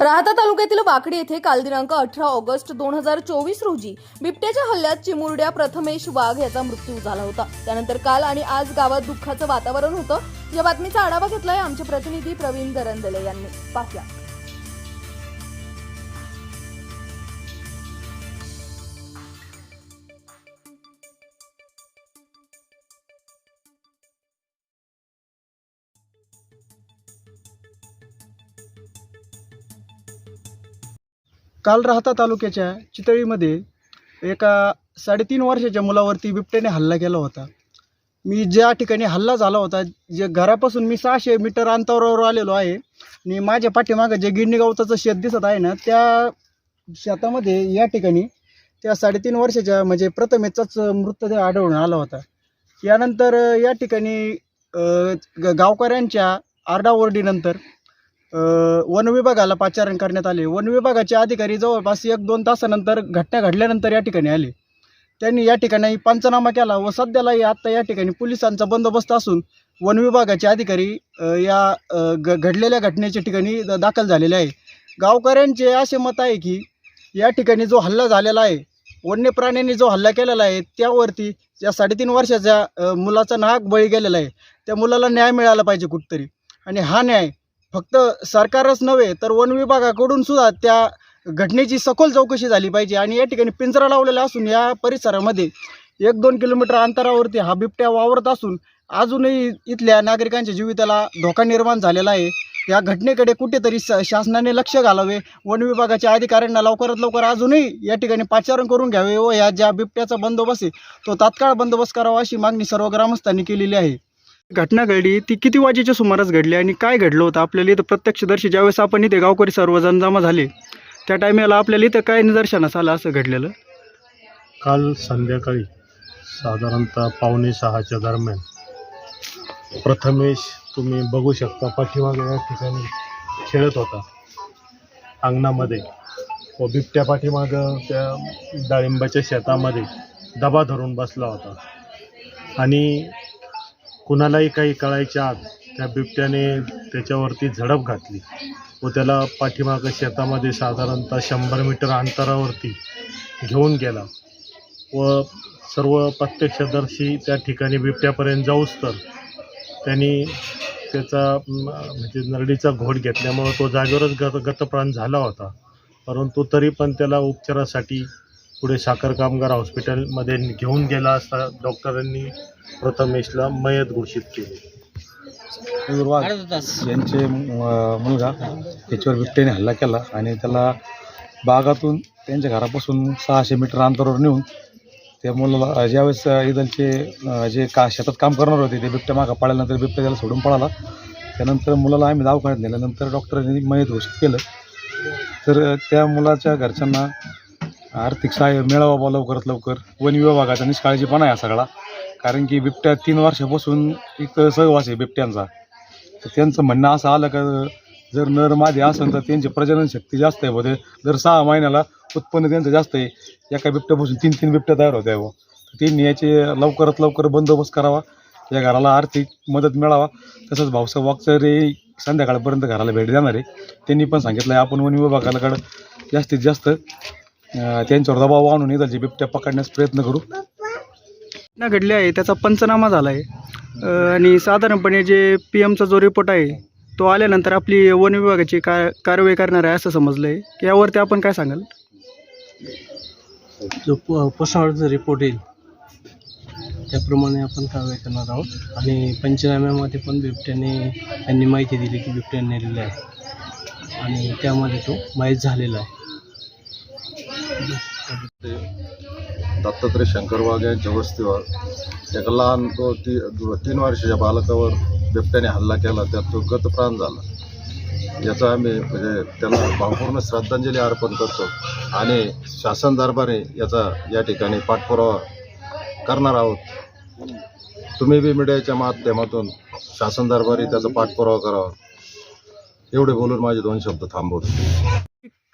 राहता तालुक्यातील वाकडी येथे काल दिनांक अठरा ऑगस्ट दोन हजार चोवीस रोजी बिबट्याच्या हल्ल्यात चिमुरड्या प्रथमेश वाघ याचा मृत्यू झाला होता. त्यानंतर काल आणि आज गावात दुःखाचं वातावरण होतं. या बातमीचा आढावा घेतलाय आमचे प्रतिनिधी प्रवीण दरंदले यांनी. पाहूया. काल राहता तालुक्याच्या चितळीमध्ये एका साडेतीन वर्षाच्या मुलावरती बिबट्याने हल्ला केला होता. मी ज्या ठिकाणी हल्ला झाला होता जे घरापासून मी सहाशे मीटर अंतरावर आलेलो आहे आणि माझ्या पाठीमागं जे गिरणी गवताचं शेत दिसत आहे ना त्या शेतामध्ये या ठिकाणी त्या साडेतीन वर्षाच्या म्हणजे प्रथमेचाच मृतदेह आढळून आला होता. यानंतर या ठिकाणी ग- गावकऱ्यांच्या आरडाओरडीनंतर वन विभागाला पाचारण करण्यात आले. वन विभागाचे अधिकारी जवळपास एक दोन तासानंतर घटना घडल्यानंतर या ठिकाणी आले. त्यांनी या ठिकाणी पंचनामा केला व सध्यालाही आत्ता या ठिकाणी पोलिसांचा बंदोबस्त असून वन विभागाचे अधिकारी या घ घडलेल्या घटनेच्या ठिकाणी दाखल झालेले आहे. गावकऱ्यांचे असे मत आहे की या ठिकाणी जो हल्ला झालेला आहे वन्य प्राण्यांनी जो हल्ला केलेला आहे त्यावरती या साडेतीन वर्षाच्या मुलाचा नाहक बळी गेलेला आहे. त्या मुलाला न्याय मिळाला पाहिजे कुठतरी. आणि हा न्याय फक्त सरकारच नव्हे तर वन विभागाकडून सुद्धा त्या घटनेची सखोल चौकशी झाली पाहिजे. आणि या ठिकाणी पिंजरा लावलेला असून या परिसरामध्ये एक दोन किलोमीटर अंतरावरती हा बिबट्या वावरत असून अजूनही इथल्या नागरिकांच्या जीवितला धोका निर्माण झालेला आहे. या घटनेकडे कुठेतरी स शासनाने लक्ष घालावे वन विभागाच्या अधिकाऱ्यांना लवकरात लवकर अजूनही या ठिकाणी पाचारण करून घ्यावे व या ज्या बिबट्याचा बंदोबस्त आहे तो तात्काळ बंदोबस्त करावा अशी मागणी सर्व ग्रामस्थांनी केलेली आहे. घटना घडली ती किती वाजेच्या सुमारास घडली आणि काय घडलं होतं? आपल्याला इथं प्रत्यक्षदर्शी ज्यावेळेस आपण इथे गावकरी सर्वजण जमा झाले त्या टायमाला आपल्याला इथं काय निदर्शनास आलं असं घडलेलं? काल संध्याकाळी साधारणतः पावणे सहाच्या दरम्यान प्रथमेश तुम्ही बघू शकता पाठीमागे या ठिकाणी खेळत होता. अंगणामध्ये व बिबट्या पाठीमागं त्या डाळिंबाच्या शेतामध्ये दबा धरून बसला होता. आणि कुणालाही काही कळायच्या आत त्या बिबट्याने त्याच्यावरती झडप घातली व त्याला पाठीमागं शेतामध्ये साधारणतः शंभर मीटर अंतरावरती घेऊन गेला व सर्व प्रत्यक्षदर्शी त्या ठिकाणी बिबट्यापर्यंत जाऊच तर त्यांनी त्याचा म्हणजे नरडीचा घोट घेतल्यामुळं तो जागेवरच गत गतप्राण झाला होता. परंतु तरी पण त्याला उपचारासाठी पुढे साखर कामगार हॉस्पिटलमध्ये घेऊन गेला असता डॉक्टरांनी प्रथमेशला मयत घोषित केली. यांचे अं, मुलगा त्याच्यावर बिबट्याने हल्ला केला आणि त्याला बागातून त्यांच्या घरापासून सहाशे मीटर अंतरावर नेऊन त्या मुलाला ज्यावेळेस अं, इथलचे अं, जे का शेतात काम करणार होते ते बिबट्या मागं पळाल्यानंतर बिबट्या त्याला सोडून पळाला. त्यानंतर मुलाला आम्ही दवाखान्यात नेल्यानंतर डॉक्टरांनी मयत घोषित केलं. तर अं, त्या मुलाच्या घरच्यांना आर्थिक सहाय्य मिळावा बा लवकरात लवकर. वन विभागाचा निष्काळजीपणा आहे हा सगळा. कारण की बिबट्या तीन वर्षापासून इथं सहवास आहे बिबट्यांचा. तर त्यांचं म्हणणं असं आलं का जर नर मादी असेल तर त्यांची प्रजनन शक्ती जास्त आहे मध्ये दर सहा महिन्याला उत्पन्न त्यांचं जास्त आहे. एका बिबट्यापासून तीन तीन बिबट्या तयार होत्या व त्यांनी याचे लवकरात लवकर बंदोबस्त करावा. या घराला आर्थिक मदत मिळावा. तसंच भाऊसाहेब वागचरे संध्याकाळपर्यंत घराला भेट देणार आहे. त्यांनी पण सांगितलं आहे आपण वन विभागाकडं जास्तीत जास्त त्यांच्यावर दबाव आणून इथलचे बिबट्या पकडण्यास प्रयत्न करू. घटना घडली आहे त्याचा पंचनामा झाला आहे. आणि साधारणपणे जे पी एमचा जो रिपोर्ट आहे तो आल्यानंतर आपली वन विभागाची का कारवाई करणार आहे असं समजलं आहे की यावरती आपण काय सांगाल? जो प रिपोर्ट येईल त्याप्रमाणे आपण कारवाई करणार आहोत. आणि पंचनाम्यामध्ये पण बिबट्याने त्यांनी माहिती दिली की बिबट्याने नेलेलं आहे. आणि त्यामध्ये तो माहीत झालेला आहे. दत्तात्रय शंकर वाघ यांच्या वस्तीवर एका लहान तो ती तीन वर्षाच्या बालकावर बिबट्याने हल्ला केला त्यात तो गतप्राण झाला. याचा आम्ही म्हणजे त्याला भावपूर्ण श्रद्धांजली अर्पण करतो आणि शासन दरबारी याचा या ठिकाणी पाठपुरावा करणार आहोत. तुम्ही बी मीडियाच्या माध्यमातून शासन दरबारी त्याचा पाठपुरावा करावा. एवढे बोलून माझे दोन शब्द थांबवतो.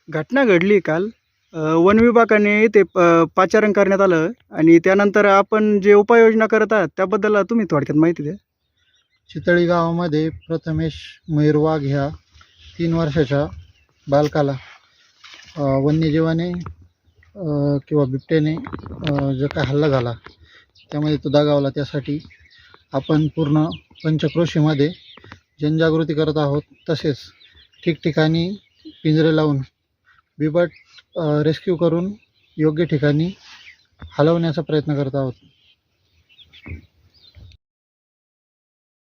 घटना घडली काल. वन विभागाने ते प- पाचारण करण्यात आलं आणि त्यानंतर आपण जे उपाययोजना करत आहात त्याबद्दल तुम्ही थोडक्यात माहिती द्या. चितळी गावामध्ये प्रथमेश मयूर वाघ ह्या तीन वर्षाच्या बालकाला. वन्यजीवाने किंवा बिबट्याने जो काय हल्ला झाला त्यामध्ये तो दागावला. त्यासाठी आपण पूर्ण पंचक्रोशीमध्ये जनजागृती करत आहोत. तसेच ठिकठिकाणी पिंजरे लावून बिबट रेस्क्यू करून योग्य ठिकाणी हलवण्याचा प्रयत्न करत आहोत.